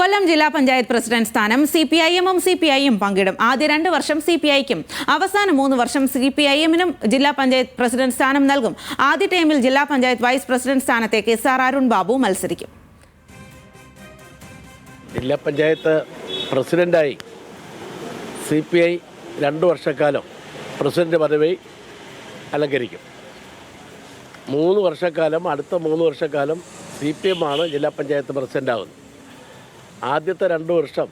കൊല്ലം ജില്ലാ പഞ്ചായത്ത് പ്രസിഡന്റ് സ്ഥാനം C P I എമ്മും സി പി ഐയും പങ്കിടും. ആദ്യ രണ്ട് വർഷം സി പി ഐക്കും അവസാന മൂന്ന് വർഷം സി പി ഐ എമ്മിനും ജില്ലാ പഞ്ചായത്ത് പ്രസിഡന്റ് സ്ഥാനം നൽകും. ആദ്യ ടൈമിൽ ജില്ലാ പഞ്ചായത്ത് വൈസ് പ്രസിഡന്റ് സ്ഥാനത്തേക്ക് എസ് ആർ അരുൺ ബാബു മത്സരിക്കും. ജില്ലാ പഞ്ചായത്ത് പ്രസിഡന്റായി സി പി ഐ രണ്ട് വർഷക്കാലം പ്രസിഡന്റ് പദവി അലങ്കരിക്കും. മൂന്ന് വർഷക്കാലം അടുത്ത മൂന്ന് വർഷക്കാലം സി പി എം ആണ് ജില്ലാ പഞ്ചായത്ത് പ്രസിഡന്റ് ആകുന്നത് ആദ്യത്തെ രണ്ട് വർഷം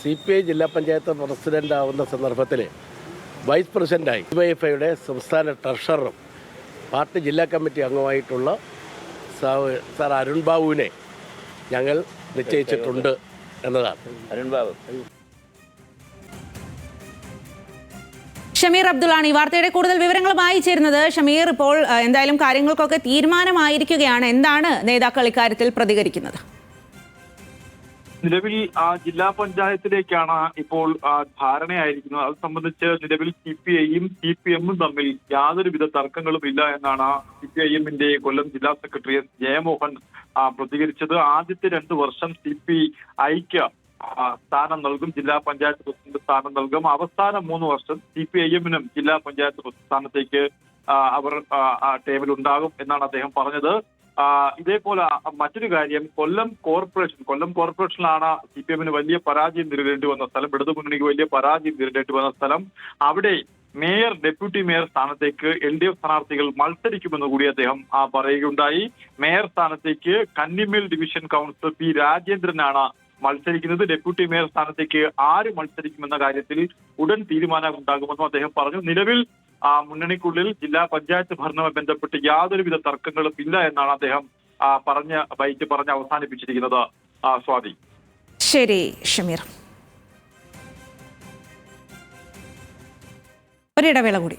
സി പി ഐ ജില്ലാ പഞ്ചായത്ത് പ്രസിഡന്റ് ആവുന്ന സന്ദർഭത്തിൽ വൈസ് പ്രസിഡന്റായി ഡി വൈ എഫ് ഐയുടെ സംസ്ഥാന ട്രഷററും പാർട്ടി ജില്ലാ കമ്മിറ്റി അംഗമായിട്ടുള്ള സർ സാർ അരുൺ ബാബുവിനെ ഞങ്ങൾ നിശ്ചയിച്ചിട്ടുണ്ട് എന്നതാണ്. അരുൺ ബാബു. ഷമീർ അബ്ദുള്ളാണ് ഈ വാർത്തയുടെ കൂടുതൽ വിവരങ്ങളുമായി ചേരുന്നത്. ഷമീർ ഇപ്പോൾ എന്തായാലും കാര്യങ്ങൾക്കൊക്കെ തീരുമാനമായിരിക്കുകയാണ്. എന്താണ് നേതാക്കൾ ഇക്കാര്യത്തിൽ പ്രതികരിക്കുന്നത്? നിലവിൽ ആ ജില്ലാ പഞ്ചായത്തിലേക്കാണ് ഇപ്പോൾ ധാരണയായിരിക്കുന്നത്. അത് സംബന്ധിച്ച് നിലവിൽ സി പി ഐയും സി പി എമ്മും തമ്മിൽ യാതൊരുവിധ തർക്കങ്ങളും ഇല്ല എന്നാണ് സി പി ഐ എമ്മിന്റെ കൊല്ലം ജില്ലാ സെക്രട്ടറി എസ്. ജയമോഹൻ പ്രതികരിച്ചത്. ആദ്യത്തെ രണ്ട് വർഷം സി പി ഐക്ക് സ്ഥാനം നൽകും. ജില്ലാ പഞ്ചായത്ത് പ്രസിഡന്റ് സ്ഥാനം നൽകും. അവസാന മൂന്ന് വർഷം സി പി ഐ എമ്മിനും ജില്ലാ പഞ്ചായത്ത് സ്ഥാനത്തേക്ക് അവർ ടേബിൾ ഉണ്ടാകും എന്നാണ് അദ്ദേഹം പറഞ്ഞത്. ഇതേപോലെ മറ്റൊരു കാര്യം കൊല്ലം കോർപ്പറേഷൻ കൊല്ലം കോർപ്പറേഷനിലാണ് സി പി എമ്മിന് വലിയ പരാജയം നേരിടേണ്ടി വന്ന സ്ഥലം ഇടതു മുന്നണിക്ക് വലിയ പരാജയം നേരിടേണ്ടി വന്ന സ്ഥലം. അവിടെ മേയർ ഡെപ്യൂട്ടി മേയർ സ്ഥാനത്തേക്ക് എൽ ഡി എഫ് സ്ഥാനാർത്ഥികൾ മത്സരിക്കുമെന്ന് കൂടി അദ്ദേഹം ആ, പറയുകയുണ്ടായി. മേയർ സ്ഥാനത്തേക്ക് കന്നിമിൽ ഡിവിഷൻ കൗൺസിലർ പി രാജേന്ദ്രനാണ് മത്സരിക്കുന്നത്. ഡെപ്യൂട്ടി മേയർ സ്ഥാനത്തേക്ക് ആര് മത്സരിക്കുമെന്ന കാര്യത്തിൽ ഉടൻ തീരുമാനം ഉണ്ടാകുമെന്നും അദ്ദേഹം പറഞ്ഞു. നിലവിൽ ആ മുന്നണിക്കുള്ളിൽ ജില്ലാ പഞ്ചായത്ത് ഭരണവുമായി ബന്ധപ്പെട്ട് യാതൊരുവിധ തർക്കങ്ങളും ഇല്ല എന്നാണ് അദ്ദേഹം പറഞ്ഞ ബൈറ്റ് പറഞ്ഞ് അവസാനിപ്പിച്ചിരിക്കുന്നത് സ്വാതി. ശരി ഷമീർ. ഒരിടവേള കൂടി.